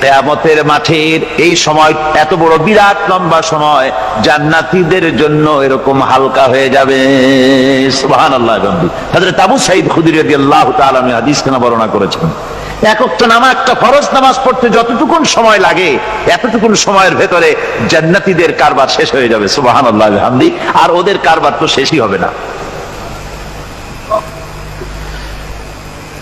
কেয়ামতের মাঠের এই সময় এত বড় বিরাট লম্বা সময়, জান্নাতীদের জন্য এরকম হালকা হয়ে যাবে। আবু সাঈদ খুদরি হাদিস বর্ণনা করেছেন। নামা একটা ফরজ নামাজ পড়তে যতটুকুন সময় লাগে, এতটুকুন সময়ের ভেতরে জান্নাতীদের কারবার শেষ হয়ে যাবে। হামদি আর ওদের কারবার তো শেষই হবে না।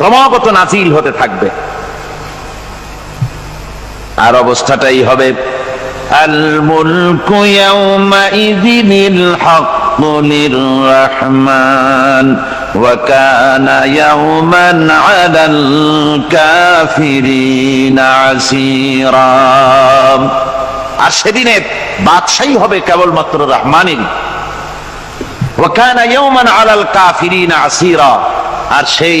ক্রমাগত নাজিল হতে থাকবে আর অবস্থাটাই হবে الملك يومئذ الحق للرحمن وكان يوما على الكافرين عسيرا আর সেদিনে বাদশাহী হবে কেবলমাত্র রহমানের ওয়াকানা ইয়াওমান আলাল কাফিরিন আসীরা আর সেই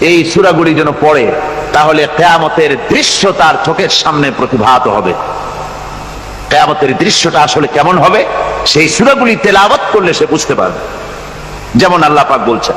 এই সূরাগুলি যেন পড়ে, তাহলে কেয়ামতের দৃশ্য তার চোখের সামনে প্রতিভাত হবে। কেয়ামতের দৃশ্যটা আসলে কেমন হবে, সেই সূরাগুলি তেলাওয়াত করলে সে বুঝতে পারবে। যেমন আল্লাহ পাক বলছেন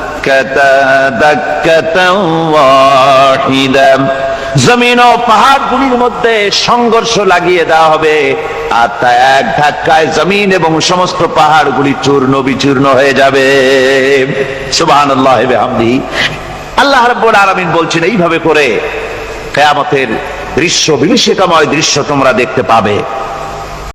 دكة واحدة জমিন ও পাহাড়গুলির মধ্যে সংঘর্ষ লাগিয়ে দেওয়া হবে আর তা এক ধাক্কায় জমিন এবং সমস্ত পাহাড়গুলি চূর্ণ বিচূর্ণ হয়ে যাবে সুবহানাল্লাহ হামদি আল্লাহ রাব্বুল আলামিন বলছেন এইভাবে করে কেয়ামতের দৃশ্য বিভীষিকাময় দৃশ্য তোমরা দেখতে পাবে